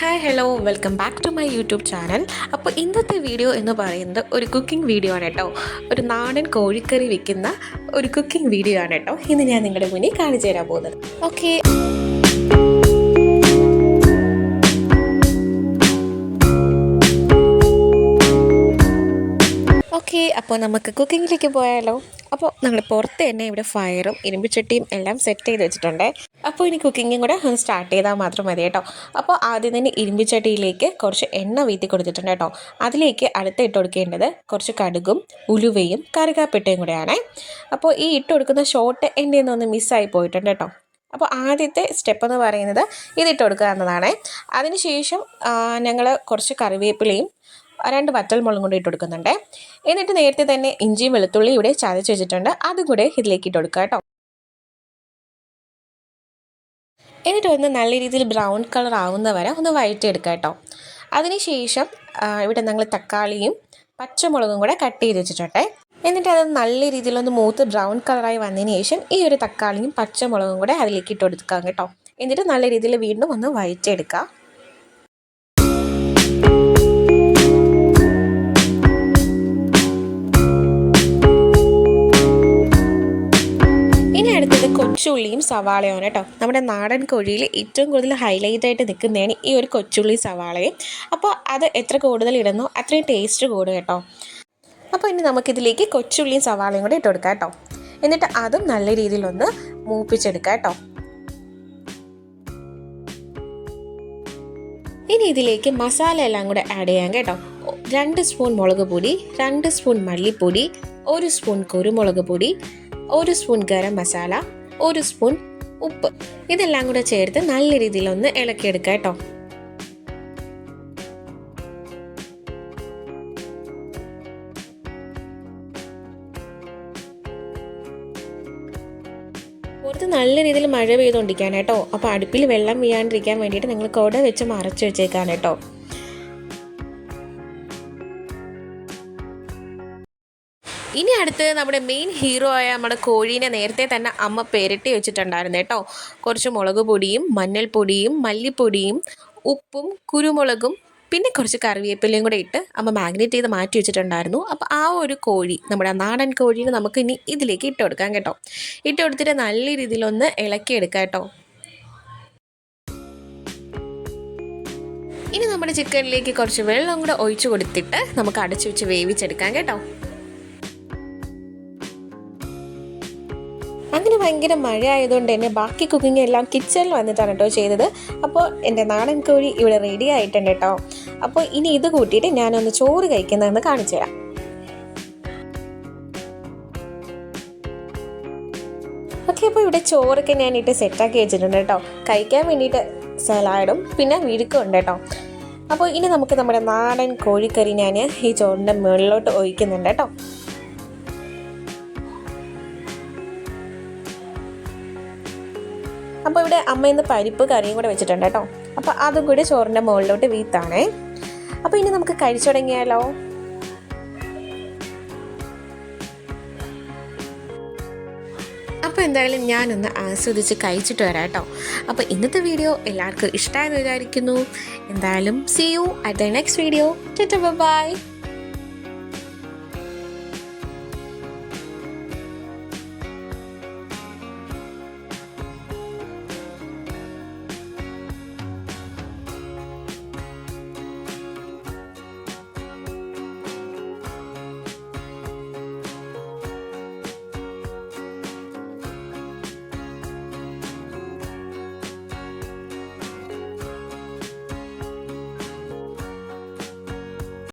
Hi hello welcome back to my YouTube channel അപ്പോൾ ഇന്നത്തെ video എന്ന് പറയുന്നത് ഒരു കുക്കിംഗ് വീഡിയോ ആണ് കേട്ടോ. ഒരു നാടൻ കോഴിക്കറി വെക്കുന്ന ഒരു കുക്കിംഗ് വീഡിയോ ആണ് കേട്ടോ. ഇന്ന് ഞാൻ നിങ്ങളുടെ മുന്നിൽ കാണിച്ചു തരാൻ പോകുന്നത്. ഓക്കെ ഓക്കെ അപ്പോൾ നമുക്ക് കുക്കിങ്ങിലേക്ക് പോയാലോ? അപ്പോൾ നമ്മൾ പുറത്ത് തന്നെ ഇവിടെ ഫയറും ഇരുമ്പിച്ചട്ടിയും എല്ലാം സെറ്റ് ചെയ്ത് വെച്ചിട്ടുണ്ട്. അപ്പോൾ ഇനി കുക്കിങ്ങും കൂടെ ഒന്ന് സ്റ്റാർട്ട് ചെയ്താൽ മാത്രം മതി കേട്ടോ. അപ്പോൾ ആദ്യം തന്നെ ഇരുമ്പിച്ചട്ടിയിലേക്ക് കുറച്ച് എണ്ണ വീത്തി കൊടുത്തിട്ടുണ്ട് കേട്ടോ. അതിലേക്ക് അടുത്ത് ഇട്ട് കൊടുക്കേണ്ടത് കുറച്ച് കടുകും ഉലുവയും കറുകാപ്പിട്ടയും കൂടെയാണ്. അപ്പോൾ ഈ ഇട്ട് കൊടുക്കുന്ന ഷോട്ട് എന്റെ ഒന്ന് മിസ്സായി പോയിട്ടുണ്ട് കേട്ടോ. അപ്പോൾ ആദ്യത്തെ സ്റ്റെപ്പ് എന്ന് പറയുന്നത് ഇതിട്ട് കൊടുക്കുക എന്നതാണ് അതിനുശേഷം ഞങ്ങൾ കുറച്ച് കറിവേപ്പിലയും രണ്ട് വറ്റൽമുളകും കൂടി ഇട്ട് കൊടുക്കുന്നുണ്ട് എന്നിട്ട് നേരത്തെ തന്നെ ഇഞ്ചിയും വെളുത്തുള്ളി ഇവിടെ ചതച്ച് വെച്ചിട്ടുണ്ട്. അതും കൂടെ ഇതിലേക്ക് ഇട്ട് കൊടുക്കുക കേട്ടോ. എന്നിട്ട് ഒന്ന് നല്ല രീതിയിൽ ബ്രൗൺ കളർ ആവുന്ന വരെ ഒന്ന് വഴറ്റിയെടുക്കുക കേട്ടോ. അതിനുശേഷം ഇവിടെ ഞങ്ങൾ തക്കാളിയും പച്ചമുളകും കൂടെ കട്ട് ചെയ്ത് വെച്ചിട്ടുണ്ട്. എന്നിട്ട് അത് നല്ല രീതിയിലൊന്ന് മൂത്ത് ബ്രൗൺ കളറായി വന്നതിന് ശേഷം ഈ ഒരു തക്കാളിയും പച്ചമുളകും കൂടെ അതിലേക്ക് ഇട്ട് കൊടുക്കാം കേട്ടോ. എന്നിട്ട് നല്ല രീതിയിൽ വീണ്ടും ഒന്ന് വഴറ്റിയെടുക്കുക. കൊച്ചുള്ളിയും സവാളയുമാണ് കേട്ടോ. നമ്മുടെ നാടൻ കോഴിയിൽ ഏറ്റവും കൂടുതൽ ഹൈലൈറ്റ് ആയിട്ട് നിൽക്കുന്നതാണ് ഈ ഒരു കൊച്ചുള്ളി സവാളയും. അപ്പോൾ അത് എത്ര കൂടുതൽ ഇടുന്നു? അത്രയും ടേസ്റ്റ് കൂടും കേട്ടോ. അപ്പോൾ ഇനി നമുക്കിതിലേക്ക് കൊച്ചുള്ളിയും സവാളയും കൂടി ഇട്ട് കേട്ടോ. എന്നിട്ട് അതും നല്ല രീതിയിലൊന്ന് മൂപ്പിച്ചെടുക്കാം കേട്ടോ. ഇനി ഇതിലേക്ക് മസാല എല്ലാം കൂടെ ആഡ് ചെയ്യാം കേട്ടോ. രണ്ട് സ്പൂൺ മുളക് പൊടി രണ്ട് സ്പൂൺ മല്ലിപ്പൊടി ഒരു സ്പൂൺ കുരുമുളക് പൊടി ഒരു സ്പൂൺ ഗരം മസാല ഒരു സ്പൂൺ ഉപ്പ്. ഇതെല്ലാം കൂടെ ചേർത്ത് നല്ല രീതിയിൽ ഒന്ന് ഇളക്കിയെടുക്കുക കേട്ടോ. പുറത്ത് നല്ല രീതിയിൽ മഴ പെയ്തുകൊണ്ടിരിക്കാൻ കേട്ടോ. അപ്പോൾ അടുപ്പിൽ വെള്ളം വീഴാണ്ടിരിക്കാൻ വേണ്ടിയിട്ട് നിങ്ങൾ കുട വെച്ച് മറച്ചു വെച്ചേക്കാൻ കേട്ടോ. ഇനി അടുത്ത് നമ്മുടെ മെയിൻ ഹീറോ ആയ നമ്മുടെ കോഴീനെ നേരത്തെ തന്നെ അമ്മ പെരട്ടി വെച്ചിട്ടുണ്ടായിരുന്നു കേട്ടോ. കുറച്ച് മുളക് പൊടിയും മഞ്ഞൾപ്പൊടിയും മല്ലിപ്പൊടിയും ഉപ്പും കുരുമുളകും പിന്നെ കുറച്ച് കറിവേപ്പിലയും കൂടെ ഇട്ട് അമ്മ മാഗ്നേറ്റ് ചെയ്ത് മാറ്റി വെച്ചിട്ടുണ്ടായിരുന്നു. അപ്പോൾ ആ ഒരു കോഴി നമ്മുടെ നാടൻ കോഴീനെ നമുക്ക് ഇനി ഇതിലേക്ക് ഇട്ട് കൊടുക്കാം കേട്ടോ. ഇട്ട് കൊടുത്തിട്ട് നല്ല രീതിയിലൊന്ന് ഇളക്കിയെടുക്കാം കേട്ടോ. ഇനി നമ്മുടെ ചിക്കനിലേക്ക് കുറച്ച് വെള്ളം കൂടെ ഒഴിച്ചു കൊടുത്തിട്ട് നമുക്ക് അടച്ചു വെച്ച് വേവിച്ചെടുക്കാം കേട്ടോ. ഭയങ്കര മഴ ആയതുകൊണ്ട് തന്നെ ബാക്കി കുക്കിംഗ് എല്ലാം കിച്ചണിൽ വന്നിട്ടാണ് കേട്ടോ ചെയ്തത്. അപ്പോൾ എന്റെ നാടൻ കോഴി ഇവിടെ റെഡി ആയിട്ടുണ്ട് കേട്ടോ. അപ്പോൾ ഇനി ഇത് കൂട്ടിയിട്ട് ഞാനൊന്ന് ചോറ് കഴിക്കുന്നതെന്ന് കാണിച്ചു തരാം. ഓക്കെ അപ്പോൾ ഇവിടെ ചോറൊക്കെ ഞാനിട്ട് സെറ്റാക്കി വെച്ചിട്ടുണ്ട് കേട്ടോ. കഴിക്കാൻ വേണ്ടിയിട്ട് സലാഡും പിന്നെ വിഴുക്കും ഉണ്ട് കേട്ടോ. അപ്പോൾ ഇനി നമുക്ക് നമ്മുടെ നാടൻ കോഴിക്കറി ഞാൻ ഈ ചോറിന്റെ മുകളിലോട്ട് ഒഴിക്കുന്നുണ്ട് കേട്ടോ. അപ്പോൾ ഇവിടെ അമ്മ ഇന്ന് പരിപ്പ് കറിയും കൂടെ വെച്ചിട്ടുണ്ട് കേട്ടോ. അപ്പോൾ അതും കൂടി ചോറിന്റെ മുകളിലോട്ട് വീത്താണേ. അപ്പോൾ ഇനി നമുക്ക് കഴിച്ചു തുടങ്ങിയാലോ? അപ്പോൾ എന്തായാലും ഞാനൊന്ന് ആസ്വദിച്ച് കഴിച്ചിട്ട് വരാം കേട്ടോ. അപ്പോൾ ഇന്നത്തെ വീഡിയോ എല്ലാവർക്കും ഇഷ്ടമായെന്ന് വിചാരിക്കുന്നു. എന്തായാലും see you at the next video bye